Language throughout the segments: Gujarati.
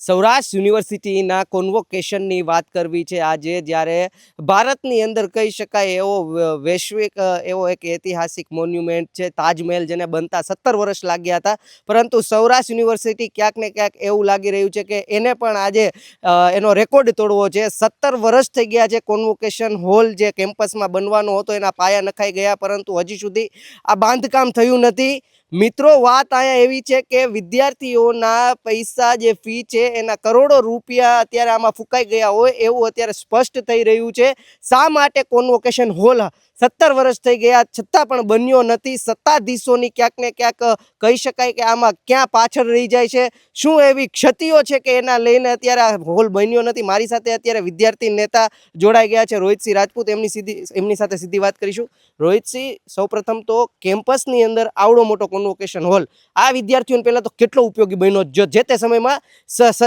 સૌરાષ્ટ્ર યુનિવર્સિટીના કોન્વોકેશનની વાત કરવી છે આજે, જ્યારે ભારતની અંદર કહી શકાય એવો વૈશ્વિક એવો એક ઐતિહાસિક મોન્યુમેન્ટ છે, તાજમહેલ જેને બનતા સત્તર વર્ષ લાગ્યા હતા. પરંતુ સૌરાષ્ટ્ર યુનિવર્સિટી ક્યાંક ને ક્યાંક એવું લાગી રહ્યું છે કે એને પણ આજે એનો રેકોર્ડ તોડવો છે. સત્તર વર્ષ થઈ ગયા છે કોન્વોકેશન હોલ જે કેમ્પસમાં બનવાનો હતો, એના પાયા નખાઈ ગયા, પરંતુ હજી સુધી આ બાંધકામ થયું નથી. મિત્રો, વાત અહીંયા એવી છે કે વિદ્યાર્થીઓના પૈસા જે ફી છે, એના કરોડો રૂપિયા અત્યારે આમાં ફૂંકાઈ ગયા હોય એવું અત્યારે સ્પષ્ટ થઈ રહ્યું છે. શા માટે કોન્વોકેશન હોલ સત્તર વર્ષ થઈ ગયા, છતાં પણ બન્યો નથી. સત્તાધીશોની ક્યાંક ને ક્યાંક કહી શકાય કે આમાં ક્યાં પાછળ રહી જાય છે. શું એવી ક્ષતિઓ છે કે એના લઈને અત્યારે આ હોલ બન્યો નથી? મારી સાથે અત્યારે વિદ્યાર્થી નેતા જોડાઈ ગયા છે રોહિતસિંહ રાજપૂત. એમની સીધી, એમની સાથે સીધી વાત કરીશું. રોહિતસિંહ, સૌપ્રથમ તો કેમ્પસની અંદર આવડો મોટો કોન્વોકેશન હોલ આ વિદ્યાર્થીઓને પહેલાં તો કેટલો ઉપયોગી બન્યો? જો તે સમયમાં સ-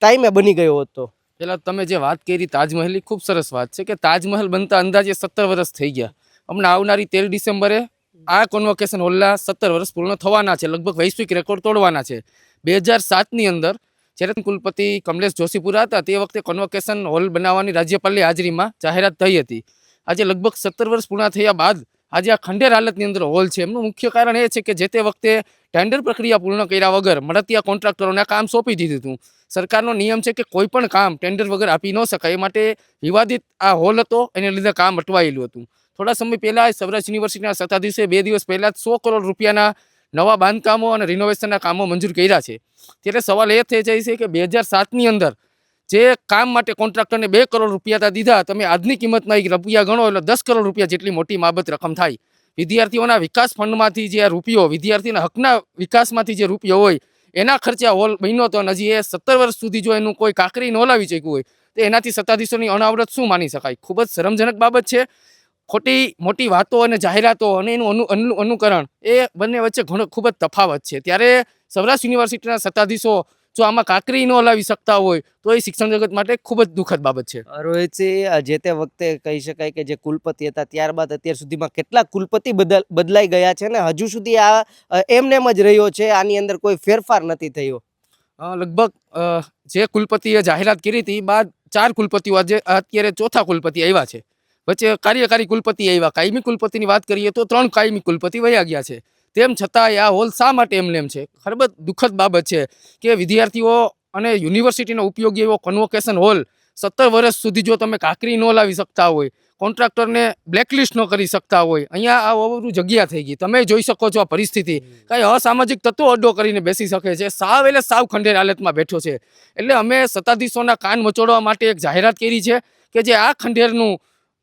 ટાઈમે બની ગયો હતો. પેલા તમે જે વાત કરી, તાજમહેલની ખૂબ સરસ વાત છે કે તાજમહેલ બનતા અંદાજે સત્તર વર્ષ થઈ ગયા. હમણાં આવનારી તેર ડિસેમ્બરે આ કોન્વોકેશન હોલના સત્તર વર્ષ પૂર્ણ થવાના છે. લગભગ વૈશ્વિક રેકોર્ડ તોડવાના છે. બે હજાર સાતની અંદર જ્યારે કુલપતિ કમલેશ જોશીપુરા હતા, તે વખતે કોન્વોકેશન હોલ બનાવવાની રાજ્યપાલની હાજરીમાં જાહેરાત થઈ હતી. આજે લગભગ સત્તર વર્ષ પૂર્ણ થયા બાદ આજે આ ખંડેર હાલતની અંદર હોલ છે. એમનું મુખ્ય કારણ એ છે કે જે તે વખતે ટેન્ડર પ્રક્રિયા પૂર્ણ કર્યા વગર મળતિયા કોન્ટ્રાક્ટરોને કામ સોંપી દીધું હતું. સરકારનો નિયમ છે કે કોઈ પણ કામ ટેન્ડર વગર આપી ન શકાય. માટે વિવાદિત આ હોલ હતો. એને લીધે કામ અટવાયેલું હતું. થોડા સમય પહેલાં સૌરાષ્ટ્ર યુનિવર્સિટીના સત્તાધીશે બે દિવસ પહેલાં સો કરોડ રૂપિયાના નવા બાંધકામો અને રિનોવેશનના કામો મંજૂર કર્યા છે. ત્યારે સવાલ એ થઈ જાય છે કે બે હજાર સાતની અંદર જે કામ માટે કોન્ટ્રાક્ટરને બે કરોડ રૂપિયા દીધા, તમે આજની કિંમતમાં એક રૂપિયા ગણો એટલે દસ કરોડ રૂપિયા જેટલી મોટી બાબત રકમ થાય. વિદ્યાર્થીઓના વિકાસ ફંડમાંથી જે રૂપિયો, વિદ્યાર્થીના હકના વિકાસમાંથી જે રૂપિયો હોય, એના ખર્ચા હોલ મહિનો તો હજી એ સત્તર વર્ષ સુધી જો એનું કોઈ કાંકરી ન લાવી શક્યું હોય, તો એનાથી સત્તાધીશોની અનાવરત શું માની શકાય? ખૂબ જ શરમજનક બાબત છે. ખોટી, મોટી વાતો અને જાહેરાતો અને એનું અનુ- અનુકરણ એ બંને વચ્ચે ઘણો, ખૂબ જ તફાવત છે. ત્યારે સૌરાષ્ટ્ર યુનિવર્સિટીના સત્તાધીશો જો આમાં કાંકરી ન લાવી શકતા હોય તો એ શિક્ષણ જગત માટે ખૂબ જ દુઃખદ બાબત છે. રોહિતસિંહ જે તે વખતે કહી શકાય કે જે કુલપતિ હતા ત્યારબાદ અત્યાર સુધીમાં કેટલા કુલપતિ બદલ બદલાઈ ગયા છે ને? હજુ સુધી આ એમનેમ જ રહ્યો છે આની અંદર કોઈ ફેરફાર નથી થયો. લગભગ જે કુલપતિએ જાહેરાત કરી હતી બાદ ચાર કુલપતિઓ આજે અત્યારે ચોથા કુલપતિ આવ્યા છે. વચ્ચે કાર્યકારી કુલપતિ આવ્યા કાયમી કુલપતિની વાત કરીએ તો ત્રણ કાયમી કુલપતિ વયા ગયા છે. તેમ છતાંય આ હોલ શા માટે એમને એમ છે? ખરેખર દુઃખદ બાબત છે કે વિદ્યાર્થીઓ અને યુનિવર્સિટીનો ઉપયોગી એવો કન્વોકેશન હોલ સત્તર વર્ષ સુધી જો તમે કાંકરી ન લાવી શકતા હોય, કોન્ટ્રાક્ટરને બ્લેકલિસ્ટ ન કરી શકતા હોય, અહીંયા આ ઓવરું જગ્યા થઈ ગઈ. તમે જોઈ શકો છો આ પરિસ્થિતિ. કાંઈ અસામાજિક તત્વો અડ્ડો કરીને બેસી શકે છે. સાવ એટલે સાવ ખંડેર હાલતમાં બેઠો છે. એટલે અમે સત્તાધીશોના કાન મચોડવા માટે એક જાહેરાત કરી છે કે જે આ ખંડેરનું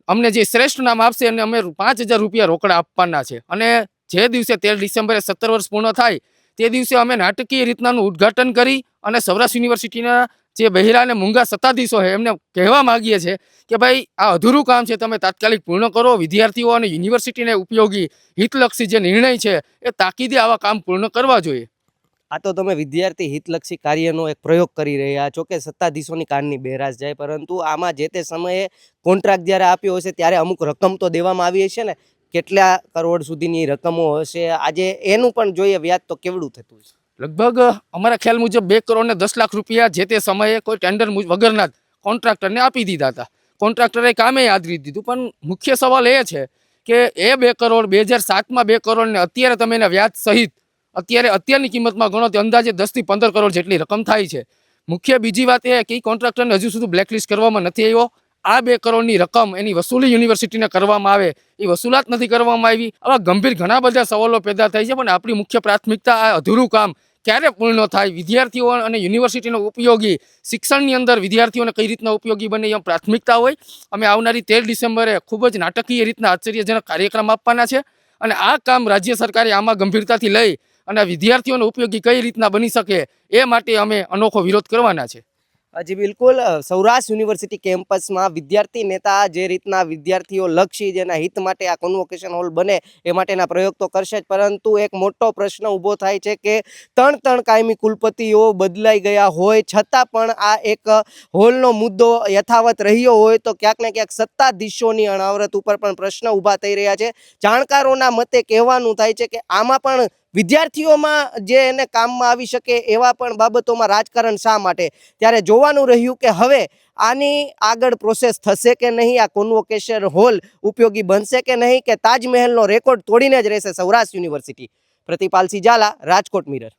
અમને જે શ્રેષ્ઠ નામ આપશે અને અમે પાંચ હજાર રૂપિયા રોકડા આપવાના છે. અને જે દિવસે તેર ડિસેમ્બરે સત્તર વર્ષ પૂર્ણ થાય, તે દિવસે અમે નાટકીય રીતનાનું ઉદ્ઘાટન કરી અને સૌરાષ્ટ્ર યુનિવર્સિટીના જે બહેરા અને મૂંગા સત્તાધીશો છે, એમને કહેવા માગીએ છીએ કે ભાઈ, આ અધૂરું કામ છે, તમે તાત્કાલિક પૂર્ણ કરો, વિદ્યાર્થીઓ અને યુનિવર્સિટીને ઉપયોગી, હિતલક્ષી જે નિર્ણય છે, એ તાકીદે આવા કામ પૂર્ણ કરવા જોઈએ. આ તો તમે વિદ્યાર્થી હિતલક્ષી કાર્યનો એક પ્રયોગ કરી રહ્યા છો કે સત્તાધીશોની કાનની બેરાજ જાય, પરંતુ આમાં જે તે સમયે કોન્ટ્રાક્ટ જ્યારે આપ્યો હશે, ત્યારે અમુક રકમ તો દેવામાં આવી હશે ને? કેટલા કરોડ સુધીની રકમો હશે? આજે એનું પણ જોઈએ, વ્યાજ તો કેવડું થતું છે લગભગ અમારા ખ્યાલ મુજબ બે કરોડ ને દસ લાખ રૂપિયા જે તે સમયે કોઈ ટેન્ડર વગરના જ કોન્ટ્રાક્ટરને આપી દીધા હતા. કોન્ટ્રાક્ટરે કામે આદરી દીધું, પણ મુખ્ય સવાલ એ છે કે એ બે કરોડ, બે હજાર સાતમાં બે કરોડ ને અત્યારે તમે એના વ્યાજ સહિત, અત્યારે અત્યારની કિંમતમાં ગણો તો અંદાજે દસથી પંદર કરોડ જેટલી રકમ થાય છે. મુખ્ય બીજી વાત એ કે કોન્ટ્રાક્ટરને હજુ સુધી બ્લેકલિસ્ટ કરવામાં નથી આવ્યો. આ બે કરોડની રકમ એની વસૂલી યુનિવર્સિટીને કરવામાં આવે, એ વસૂલાત નથી કરવામાં આવી. આવા ગંભીર ઘણા બધા સવાલો પેદા થાય છે, પણ આપણી મુખ્ય પ્રાથમિકતા આ અધૂરું કામ ક્યારે પૂર્ણ થાય? વિદ્યાર્થીઓ અને યુનિવર્સિટીનો ઉપયોગી, શિક્ષણની અંદર વિદ્યાર્થીઓને કઈ રીતના ઉપયોગી બને એમ પ્રાથમિકતા હોય? અમે આવનારી તેર ડિસેમ્બરે ખૂબ જ નાટકીય રીતના આશ્ચર્યજનક કાર્યક્રમ આપવાના છે અને આ કામ રાજ્ય સરકારે આમાં ગંભીરતાથી લઈ અને વિદ્યાર્થીઓને ઉપયોગી કઈ રીતના બની શકે એ માટે અમે અનોખો વિરોધ કરવાના છે. હજી બિલકુલ સૌરાષ્ટ્ર યુનિવર્સિટી કેમ્પસમાં વિદ્યાર્થી નેતા જે રીતના વિદ્યાર્થીઓ લક્ષી જેના હિત માટે આ કોન્વોકેશન હોલ બને એ માટેના પ્રયોગ તો કરશે જ. પરંતુ એક મોટો પ્રશ્ન ઊભો થાય છે કે ત્રણ ત્રણ કાયમી કુલપતિઓ બદલાઈ ગયા હોય છતાં પણ આ એક હોલનો મુદ્દો યથાવત રહ્યો હોય તો ક્યાંક ને ક્યાંક સત્તાધીશોની અણાવરત ઉપર પણ પ્રશ્ન ઊભા થઈ રહ્યા છે. જાણકારોના મતે કહેવાનું થાય છે કે આમાં પણ વિદ્યાર્થીઓમાં જે એને કામમાં આવી શકે એવા પણ બાબતોમાં રાજકારણ શા માટે? ત્યારે જોવાનું રહ્યું કે હવે આની આગળ પ્રોસેસ થશે કે નહીં? આ કોન્વોકેશન હોલ ઉપયોગી બનશે કે નહીં? કે તાજમહેલનો રેકોર્ડ તોડીને જ રહેશે સૌરાષ્ટ્ર યુનિવર્સિટી પ્રતિપાલસિંહ ઝાલા, રાજકોટ મિરર